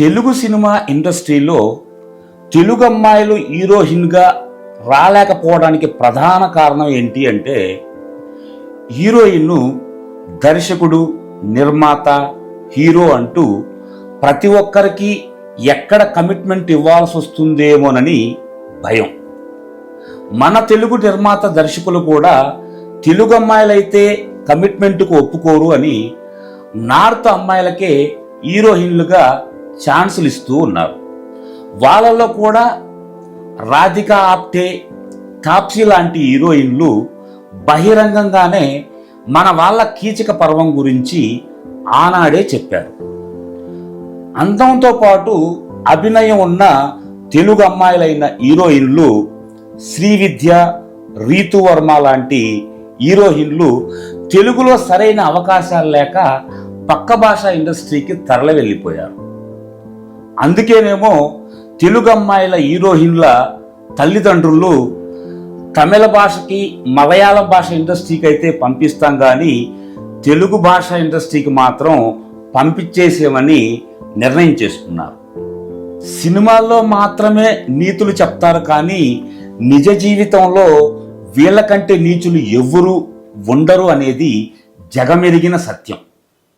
Telugu cinema ఇండస్ట్రీలో తెలుగు అమ్మాయిలు హీరోయిన్గా రాలేకపోవడానికి ప్రధాన కారణం ఏంటి అంటే హీరోయిన్ను దర్శకుడు నిర్మాత హీరో అంటూ ప్రతి ఒక్కరికి ఎక్కడ కమిట్మెంట్ ఇవ్వాల్సి వస్తుందేమోనని భయం. మన తెలుగు నిర్మాత దర్శకులు కూడా తెలుగు అమ్మాయిలైతే కమిట్మెంట్కు ఒప్పుకోరు అని నార్త్ అమ్మాయిలకే హీరోయిన్లుగా ఛాన్సులు ఇస్తూ ఉన్నారు. వాళ్ళల్లో కూడా రాధిక ఆప్టే తాప్సీ లాంటి హీరోయిన్లు బహిరంగంగానే మన వాళ్ళ కీచక పర్వం గురించి ఆనాడే చెప్పారు. అందంతో పాటు అభినయం ఉన్న తెలుగు అమ్మాయిలైన హీరోయిన్లు శ్రీవిద్య రీతువర్మ లాంటి హీరోయిన్లు తెలుగులో సరైన అవకాశాలు లేక పక్క భాష ఇండస్ట్రీకి తరలి వెళ్ళిపోయారు. అందుకేనేమో తెలుగు అమ్మాయిల హీరోయిన్ల తల్లిదండ్రులు తమిళ భాషకి మలయాళం భాష ఇండస్ట్రీకి అయితే పంపిస్తాం కానీ తెలుగు భాష ఇండస్ట్రీకి మాత్రం పంపించేసేమని నిర్ణయం చేసుకున్నారు. సినిమాల్లో మాత్రమే నీతులు చెప్తారు కానీ నిజ జీవితంలో వీళ్ళకంటే నీచులు ఎవ్వరూ ఉండరు అనేది జగమెరిగిన సత్యం.